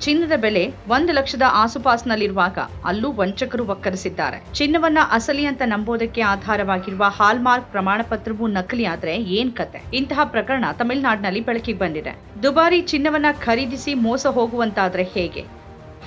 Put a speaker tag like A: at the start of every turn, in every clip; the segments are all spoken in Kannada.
A: ಚಿನ್ನದ ಬೆಲೆ ಒಂದು ಲಕ್ಷದ ಆಸುಪಾಸಿನಲ್ಲಿರುವಾಗ ಅಲ್ಲೂ ವಂಚಕರು ಒಕ್ಕರಿಸಿದ್ದಾರೆ ಚಿನ್ನವನ್ನ ಅಸಲಿ ಅಂತ ನಂಬೋದಕ್ಕೆ ಆಧಾರವಾಗಿರುವ ಹಾಲ್ಮಾರ್ಕ್ ಪ್ರಮಾಣ ಪತ್ರವು ನಕಲಿ ಆದ್ರೆ ಏನ್ ಕತೆ? ಇಂತಹ ಪ್ರಕರಣ ತಮಿಳುನಾಡಿನಲ್ಲಿ ಬೆಳಕಿಗೆ ಬಂದಿದೆ. ದುಬಾರಿ ಚಿನ್ನವನ್ನ ಖರೀದಿಸಿ ಮೋಸ ಹೋಗುವಂತಾದ್ರೆ ಹೇಗೆ?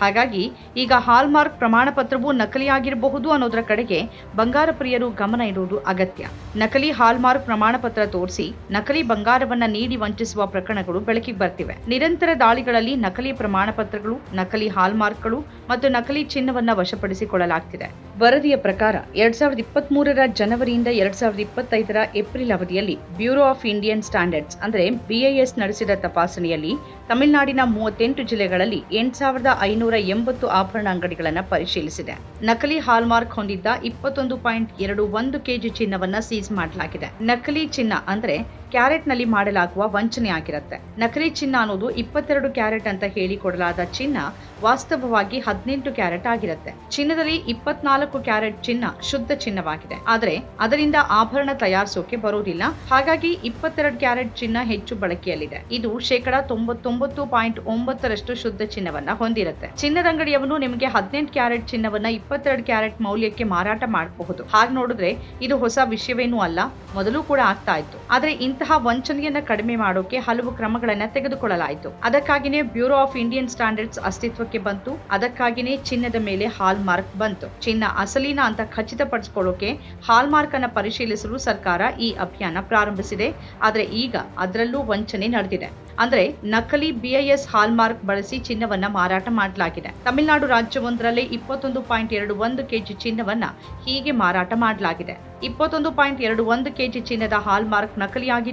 A: ಹಾಗಾಗಿ ಈಗ ಹಾಲ್ಮಾರ್ಕ್ ಪ್ರಮಾಣ ಪತ್ರವೂ ನಕಲಿಯಾಗಿರಬಹುದು ಅನ್ನೋದರ ಕಡೆಗೆ ಬಂಗಾರ ಪ್ರಿಯರು ಗಮನ ಇಡುವುದು ಅಗತ್ಯ. ನಕಲಿ ಹಾಲ್ಮಾರ್ಕ್ ಪ್ರಮಾಣ ಪತ್ರ ತೋರಿಸಿ ನಕಲಿ ಬಂಗಾರವನ್ನ ನೀಡಿ ವಂಚಿಸುವ ಪ್ರಕರಣಗಳು ಬೆಳಕಿಗೆ ಬರ್ತಿವೆ. ನಿರಂತರ ದಾಳಿಗಳಲ್ಲಿ ನಕಲಿ ಪ್ರಮಾಣ ಪತ್ರಗಳು ನಕಲಿ ಹಾಲ್ಮಾರ್ಕ್ಗಳು ಮತ್ತು ನಕಲಿ ಚಿನ್ನವನ್ನ ವಶಪಡಿಸಿಕೊಳ್ಳಲಾಗ್ತಿದೆ. ವರದಿಯ ಪ್ರಕಾರ ಎರಡ್ ಸಾವಿರದ ಇಪ್ಪತ್ತ್ ಮೂರರ ಜನವರಿಯಿಂದ ಎರಡ್ ಸಾವಿರದ ಇಪ್ಪತ್ತೈದರ ಏಪ್ರಿಲ್ ಅವಧಿಯಲ್ಲಿ ಬ್ಯೂರೋ ಆಫ್ ಇಂಡಿಯನ್ ಸ್ಟ್ಯಾಂಡರ್ಡ್ಸ್, ಅಂದರೆ ಬಿಐಎಸ್ ನಡೆಸಿದ ತಪಾಸಣೆಯಲ್ಲಿ ತಮಿಳುನಾಡಿನ ಮೂವತ್ತೆಂಟು ಜಿಲ್ಲೆಗಳಲ್ಲಿ ಎಂಟು ಸಾವಿರದ ಐನೂರ ಎಂಬತ್ತು ಆಭರಣ ಅಂಗಡಿಗಳನ್ನು ಪರಿಶೀಲಿಸಿದೆ. ನಕಲಿ ಹಾಲ್ಮಾರ್ಕ್ ಹೊಂದಿದ್ದ ಇಪ್ಪತ್ತೊಂದು ಪಾಯಿಂಟ್ ಎರಡು ಒಂದು ಕೆಜಿ ಚಿನ್ನವನ್ನು ಸೀಸ್ ಮಾಡಲಾಗಿದೆ. ನಕಲಿ ಚಿನ್ನ ಅಂದ್ರೆ ಕ್ಯಾರೆಟ್ನಲ್ಲಿ ಮಾಡಲಾಗುವ ವಂಚನೆ ಆಗಿರುತ್ತೆ. ನಕಲಿ ಚಿನ್ನ ಅನ್ನೋದು ಇಪ್ಪತ್ತೆರಡು ಕ್ಯಾರೆಟ್ ಅಂತ ಹೇಳಿಕೊಡಲಾದ ಚಿನ್ನ ವಾಸ್ತವವಾಗಿ ಹದಿನೆಂಟು ಕ್ಯಾರೆಟ್ ಆಗಿರುತ್ತೆ. ಚಿನ್ನದಲ್ಲಿ ಇಪ್ಪತ್ನಾಲ್ಕು ಕ್ಯಾರೆಟ್ ಚಿನ್ನ ಶುದ್ಧ ಚಿನ್ನವಾಗಿದೆ. ಆದರೆ ಅದರಿಂದ ಆಭರಣ ತಯಾರಿಸೋಕೆ ಬರೋದಿಲ್ಲ. ಹಾಗಾಗಿ ಇಪ್ಪತ್ತೆರಡು ಕ್ಯಾರೆಟ್ ಚಿನ್ನ ಹೆಚ್ಚು ಬಳಕೆಯಲ್ಲಿದೆ. ಇದು ಶೇಕಡ ತೊಂಬತ್ತೊಂಬತ್ತು ಪಾಯಿಂಟ್ ಒಂಬತ್ತರಷ್ಟು ಶುದ್ಧ ಚಿನ್ನವನ್ನ ಹೊಂದಿರುತ್ತೆ. ಚಿನ್ನದ ಅಂಗಡಿಯವನು ನಿಮಗೆ ಹದಿನೆಂಟು ಕ್ಯಾರೆಟ್ ಚಿನ್ನವನ್ನ ಇಪ್ಪತ್ತೆರಡು ಕ್ಯಾರೆಟ್ ಮೌಲ್ಯಕ್ಕೆ ಮಾರಾಟ ಮಾಡಬಹುದು. ಹಾಗೆ ನೋಡಿದ್ರೆ ಇದು ಹೊಸ ವಿಷಯವೇನೂ ಅಲ್ಲ. ಮೊದಲು ಕೂಡ ಆಗ್ತಾ ಇತ್ತು. ಆದ್ರೆ ಇಂತಹ ವಂಚನೆಯನ್ನ ಕಡಿಮೆ ಮಾಡೋಕೆ ಹಲವು ಕ್ರಮಗಳನ್ನ ತೆಗೆದುಕೊಳ್ಳಲಾಯಿತು. ಅದಕ್ಕಾಗಿನೇ ಬ್ಯೂರೋ ಆಫ್ ಇಂಡಿಯನ್ ಸ್ಟ್ಯಾಂಡರ್ಡ್ಸ್ ಅಸ್ತಿತ್ವಕ್ಕೆ ಬಂತು. ಅದಕ್ಕಾಗಿನೇ ಚಿನ್ನದ ಮೇಲೆ ಹಾಲ್ ಮಾರ್ಕ್ ಬಂತು. ಚಿನ್ನ ಅಸಲಿನ ಅಂತ ಖಚಿತಪಡಿಸಿಕೊಳ್ಳೋಕೆ ಹಾಲ್ ಮಾರ್ಕ್ ಅನ್ನ ಪರಿಶೀಲಿಸಲು ಸರ್ಕಾರ ಈ ಅಭಿಯಾನ ಪ್ರಾರಂಭಿಸಿದೆ. ಆದ್ರೆ ಈಗ ಅದರಲ್ಲೂ ವಂಚನೆ ನಡೆದಿದೆ. ಅಂದ್ರೆ ನಕಲಿ ಬಿಐಎಸ್ ಹಾಲ್ಮಾರ್ಕ್ ಬಳಸಿ ಚಿನ್ನವನ್ನ ಮಾರಾಟ ಮಾಡಲಾಗಿದೆ. ತಮಿಳುನಾಡು ರಾಜ್ಯವೊಂದರಲ್ಲಿ ಇಪ್ಪತ್ತೊಂದು ಪಾಯಿಂಟ್ ಎರಡು ಒಂದು ಕೆಜಿ ಚಿನ್ನವನ್ನ ಹೀಗೆ ಮಾರಾಟ ಮಾಡಲಾಗಿದೆ. ಇಪ್ಪತ್ತೊಂದು ಪಾಯಿಂಟ್ ಎರಡು ಒಂದು ಕೆಜಿ ಚಿನ್ನದ ಹಾಲ್ಮಾರ್ಕ್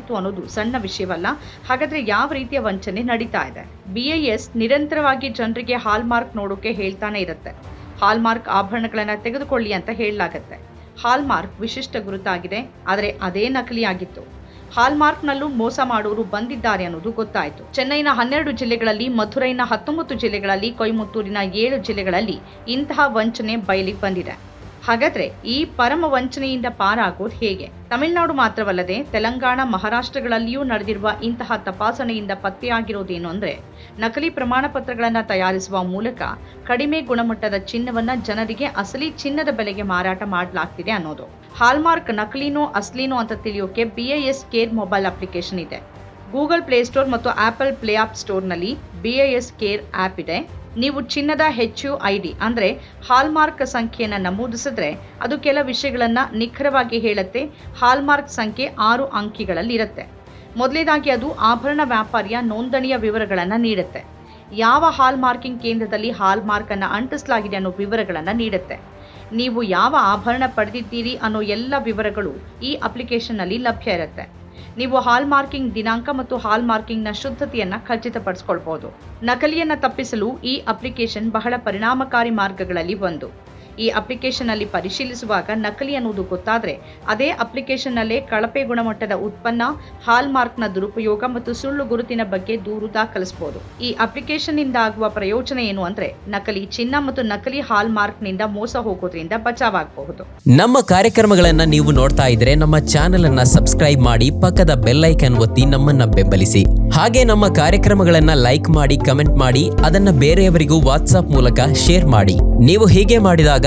A: ನಕಲಿಯಾಗಿತ್ತು ಅನ್ನೋದು ಸಣ್ಣ ವಿಷಯವಲ್ಲ. ಹಾಗಾದ್ರೆ ಯಾವ ರೀತಿಯ ವಂಚನೆ ನಡೀತಾ ಇದೆ? ಬಿಐಎಸ್ ನಿರಂತರವಾಗಿ ಜನರಿಗೆ ಹಾಲ್ಮಾರ್ಕ್ ನೋಡೋಕೆ ಹೇಳ್ತಾನೆ ಇರುತ್ತೆ. ಹಾಲ್ಮಾರ್ಕ್ ಆಭರಣಗಳನ್ನ ತೆಗೆದುಕೊಳ್ಳಿ ಅಂತ ಹೇಳಲಾಗತ್ತೆ. ಹಾಲ್ಮಾರ್ಕ್ ವಿಶಿಷ್ಟ ಗುರುತಾಗಿದೆ, ಆದರೆ ಅದೇ ನಕಲಿಯಾಗಿತ್ತು. ಹಾಲ್ಮಾರ್ಕ್ನಲ್ಲೂ ಮೋಸ ಮಾಡೋರು ಬಂದಿದ್ದಾರೆ ಅನ್ನೋದು ಗೊತ್ತಾಯಿತು. ಚೆನ್ನೈನ ಹನ್ನೆರಡು ಜಿಲ್ಲೆಗಳಲ್ಲಿ ಮಧುರೈನ ಹತ್ತೊಂಬತ್ತು ಜಿಲ್ಲೆಗಳಲ್ಲಿ, ಕೊಯಮತ್ತೂರಿನ ಏಳು ಜಿಲ್ಲೆಗಳಲ್ಲಿ ಇಂತಹ ವಂಚನೆ ಬಯಲಿಗೆ ಬಂದಿದೆ. ಹಾಗಾದ್ರೆ ಈ ಪರಮ ವಂಚನೆಯಿಂದ ಪಾರಾಗೋದು ಹೇಗೆ? ತಮಿಳುನಾಡು ಮಾತ್ರವಲ್ಲದೆ ತೆಲಂಗಾಣ ಮಹಾರಾಷ್ಟ್ರಗಳಲ್ಲಿಯೂ ನಡೆದಿರುವ ಇಂತಹ ತಪಾಸಣೆಯಿಂದ ಪತ್ತೆಯಾಗಿರೋದೇನು ಅಂದ್ರೆ ನಕಲಿ ಪ್ರಮಾಣ ಪತ್ರಗಳನ್ನು ತಯಾರಿಸುವ ಮೂಲಕ ಕಡಿಮೆ ಗುಣಮಟ್ಟದ ಚಿನ್ನವನ್ನ ಜನರಿಗೆ ಅಸಲಿ ಚಿನ್ನದ ಬೆಲೆಗೆ ಮಾರಾಟ ಮಾಡಲಾಗ್ತಿದೆ ಅನ್ನೋದು. ಹಾಲ್ಮಾರ್ಕ್ ನಕಲಿನೋ ಅಸ್ಲಿನೋ ಅಂತ ತಿಳಿಯೋಕೆ ಬಿಐಎಸ್ ಕೇರ್ ಮೊಬೈಲ್ ಅಪ್ಲಿಕೇಶನ್ ಇದೆ. ಗೂಗಲ್ ಪ್ಲೇ ಸ್ಟೋರ್ ಮತ್ತು ಆಪಲ್ ಪ್ಲೇ ಆಪ್ ಸ್ಟೋರ್ನಲ್ಲಿ ಬಿಐಎಸ್ ಕೇರ್ ಆಪ್ ಇದೆ. ನೀವು ಚಿನ್ನದ ಹೆಚ್ಚು ಐ ಡಿ ಅಂದರೆ ಹಾಲ್ಮಾರ್ಕ್ ಸಂಖ್ಯೆಯನ್ನು ನಮೂದಿಸಿದ್ರೆ ಅದು ಕೆಲ ವಿಷಯಗಳನ್ನು ನಿಖರವಾಗಿ ಹೇಳುತ್ತೆ. ಹಾಲ್ಮಾರ್ಕ್ ಸಂಖ್ಯೆ ಆರು ಅಂಕಿಗಳಲ್ಲಿ ಇರುತ್ತೆ. ಮೊದಲನೇದಾಗಿ ಅದು ಆಭರಣ ವ್ಯಾಪಾರಿಯ ನೋಂದಣಿಯ ವಿವರಗಳನ್ನು ನೀಡುತ್ತೆ. ಯಾವ ಹಾಲ್ಮಾರ್ಕಿಂಗ್ ಕೇಂದ್ರದಲ್ಲಿ ಹಾಲ್ಮಾರ್ಕನ್ನು ಅಂಟಿಸಲಾಗಿದೆ ಅನ್ನೋ ವಿವರಗಳನ್ನು ನೀಡುತ್ತೆ. ನೀವು ಯಾವ ಆಭರಣ ಪಡೆದಿದ್ದೀರಿ ಅನ್ನೋ ಎಲ್ಲ ವಿವರಗಳು ಈ ಅಪ್ಲಿಕೇಶನ್ನಲ್ಲಿ ಲಭ್ಯ ಇರುತ್ತೆ. ನೀವು ಹಾಲ್ ಮಾರ್ಕಿಂಗ್ ದಿನಾಂಕ ಮತ್ತು ಹಾಲ್ ಮಾರ್ಕಿಂಗ್ನ ಶುದ್ಧತೆಯನ್ನು ಖಚಿತಪಡಿಸಿಕೊಳ್ಬಹುದು ನಕಲಿಯನ್ನ ತಪ್ಪಿಸಲು ಈ ಅಪ್ಲಿಕೇಶನ್ ಬಹಳ ಪರಿಣಾಮಕಾರಿ ಮಾರ್ಗಗಳಲ್ಲಿ ಒಂದು. ಈ ಅಪ್ಲಿಕೇಶನ್ ಅಲ್ಲಿ ಪರಿಶೀಲಿಸುವಾಗ ನಕಲಿ ಅನ್ನುವುದು ಗೊತ್ತಾದ್ರೆ ಅದೇ ಅಪ್ಲಿಕೇಶನ್ ನಲ್ಲೇ ಕಳಪೆ ಗುಣಮಟ್ಟದ ಉತ್ಪನ್ನ ಹಾಲ್ ಮಾರ್ಕ್ನ ದುರುಪಯೋಗ ಮತ್ತು ಸುಳ್ಳು ಗುರುತಿನ ಬಗ್ಗೆ ದೂರು ದಾಖಲಿಸಬಹುದು ಈ ಅಪ್ಲಿಕೇಶನ್ನಿಂದ ಆಗುವ ಪ್ರಯೋಜನ ಏನು ಅಂದ್ರೆ ನಕಲಿ ಚಿನ್ನ ಮತ್ತು ನಕಲಿ ಹಾಲ್ ಮಾರ್ಕ್ನಿಂದ ಮೋಸ ಹೋಗೋದ್ರಿಂದ ಬಚಾವಾಗಬಹುದು.
B: ನಮ್ಮ ಕಾರ್ಯಕ್ರಮಗಳನ್ನ ನೀವು ನೋಡ್ತಾ ಇದ್ರೆ ನಮ್ಮ ಚಾನೆಲ್ ಅನ್ನ ಸಬ್ಸ್ಕ್ರೈಬ್ ಮಾಡಿ ಪಕ್ಕದ ಬೆಲ್ ಐಕನ್ ಒತ್ತಿ ನಮ್ಮನ್ನ ಬೆಂಬಲಿಸಿ. ಹಾಗೆ ನಮ್ಮ ಕಾರ್ಯಕ್ರಮಗಳನ್ನ ಲೈಕ್ ಮಾಡಿ, ಕಮೆಂಟ್ ಮಾಡಿ, ಅದನ್ನ ಬೇರೆಯವರಿಗೂ ವಾಟ್ಸ್ಆಪ್ ಮೂಲಕ ಶೇರ್ ಮಾಡಿ. ನೀವು ಹೀಗೆ ಮಾಡಿದಾಗ